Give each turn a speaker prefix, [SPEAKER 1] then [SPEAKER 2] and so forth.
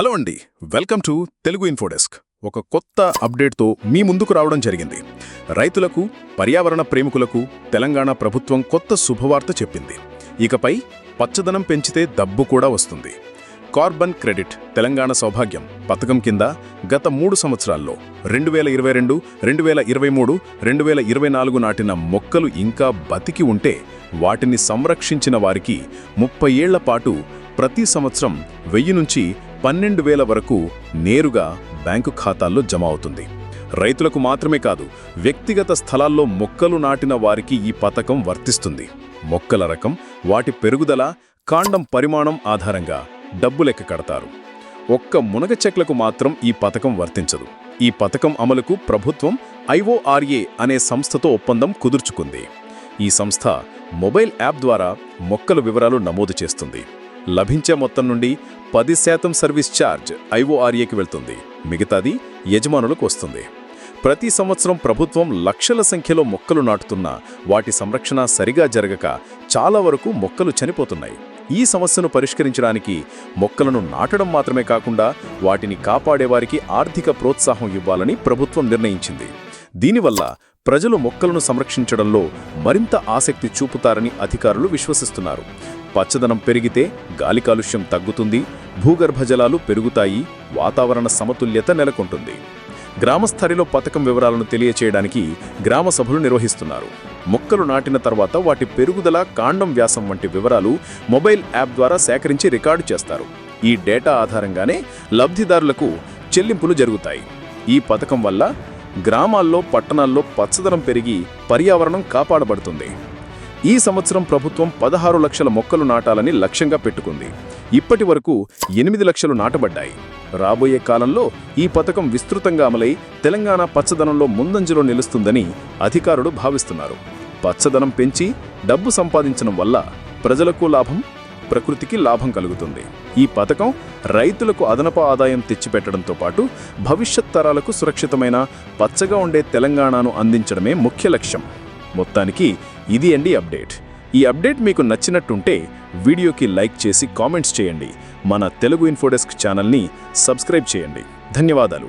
[SPEAKER 1] Hello అండి welcome to Telugu ఇన్ఫోడెస్క్. ఒక కొత్త అప్డేట్తో మీ ముందుకు రావడం జరిగింది. రైతులకు పర్యావరణ ప్రేమికులకు తెలంగాణ ప్రభుత్వం కొత్త శుభవార్త చెప్పింది. ఇకపై పచ్చదనం పెంచితే డబ్బు కూడా వస్తుంది. కార్బన్ క్రెడిట్ తెలంగాణ సౌభాగ్యం పథకం కింద గత మూడు సంవత్సరాల్లో రెండు వేల ఇరవై రెండు రెండు వేల ఇరవై మూడు రెండు వేల ఇరవై నాలుగు నాటిన మొక్కలు ఇంకా బతికి ఉంటే వాటిని సంరక్షించిన వారికి ముప్పై ఏళ్ళ పాటు ప్రతి సంవత్సరం వెయ్యి నుంచి పన్నెండు వేల వరకు నేరుగా బ్యాంకు ఖాతాల్లో జమ అవుతుంది. రైతులకు మాత్రమే కాదు వ్యక్తిగత స్థలాల్లో మొక్కలు నాటిన వారికి ఈ పథకం వర్తిస్తుంది. మొక్కల రకం వాటి పెరుగుదల కాండం పరిమాణం ఆధారంగా డబ్బు లెక్క కడతారు. ఒక్క మునగ చెట్లకు మాత్రం ఈ పథకం వర్తించదు. ఈ పథకం అమలుకు ప్రభుత్వం ఐఓఆర్ఏ అనే సంస్థతో ఒప్పందం కుదుర్చుకుంది. ఈ సంస్థ మొబైల్ యాప్ ద్వారా మొక్కల వివరాలు నమోదు చేస్తుంది. లభించే మొత్తం నుండి పది శాతం సర్వీస్ ఛార్జ్ ఐఓఆర్ఏకి వెళ్తుంది. మిగతాది యజమానులకు వస్తుంది. ప్రతి సంవత్సరం ప్రభుత్వం లక్షల సంఖ్యలో మొక్కలు నాటుతున్నా వాటి సంరక్షణ సరిగా జరగక చాలా వరకు మొక్కలు చనిపోతున్నాయి. ఈ సమస్యను పరిష్కరించడానికి మొక్కలను నాటడం మాత్రమే కాకుండా వాటిని కాపాడేవారికి ఆర్థిక ప్రోత్సాహం ఇవ్వాలని ప్రభుత్వం నిర్ణయించింది. దీనివల్ల ప్రజలు మొక్కలను సంరక్షించడంలో మరింత ఆసక్తి చూపుతారని అధికారులు విశ్వసిస్తున్నారు. పచ్చదనం పెరిగితే గాలి కాలుష్యం తగ్గుతుంది భూగర్భ జలాలు పెరుగుతాయి వాతావరణ సమతుల్యత నెలకొంటుంది. గ్రామస్థాయిలో పథకం వివరాలను తెలియచేయడానికి గ్రామ సభలు నిర్వహిస్తున్నారు. మొక్కలు నాటిన తర్వాత వాటి పెరుగుదల కాండం వ్యాసం వంటి వివరాలు మొబైల్ యాప్ ద్వారా సేకరించి రికార్డు చేస్తారు. ఈ డేటా ఆధారంగానే లబ్ధిదారులకు చెల్లింపులు జరుగుతాయి. ఈ పథకం వల్ల గ్రామాల్లో పట్టణాల్లో పచ్చదనం పెరిగి పర్యావరణం కాపాడబడుతుంది. ఈ సంవత్సరం ప్రభుత్వం పదహారు లక్షల మొక్కలు నాటాలని లక్ష్యంగా పెట్టుకుంది. ఇప్పటి వరకు ఎనిమిది లక్షలు నాటబడ్డాయి. రాబోయే కాలంలో ఈ పథకం విస్తృతంగా అమలై తెలంగాణ పచ్చదనంలో ముందంజలో నిలుస్తుందని అధికారులు భావిస్తున్నారు. పచ్చదనం పెంచి డబ్బు సంపాదించడం వల్ల ప్రజలకు లాభం ప్రకృతికి లాభం కలుగుతుంది. ఈ పథకం రైతులకు అదనపు ఆదాయం తెచ్చిపెట్టడంతో పాటు భవిష్యత్ తరాలకు సురక్షితమైన పచ్చగా ఉండే తెలంగాణను అందించడమే ముఖ్య లక్ష్యం. మొత్తానికి ఇది అండి అప్డేట్. ఈ అప్డేట్ మీకు నచ్చినట్టుంటే వీడియోకి లైక్ చేసి కామెంట్స్ చేయండి. మన తెలుగు ఇన్ఫోడెస్క్ ఛానల్ని సబ్స్క్రైబ్ చేయండి. ధన్యవాదాలు.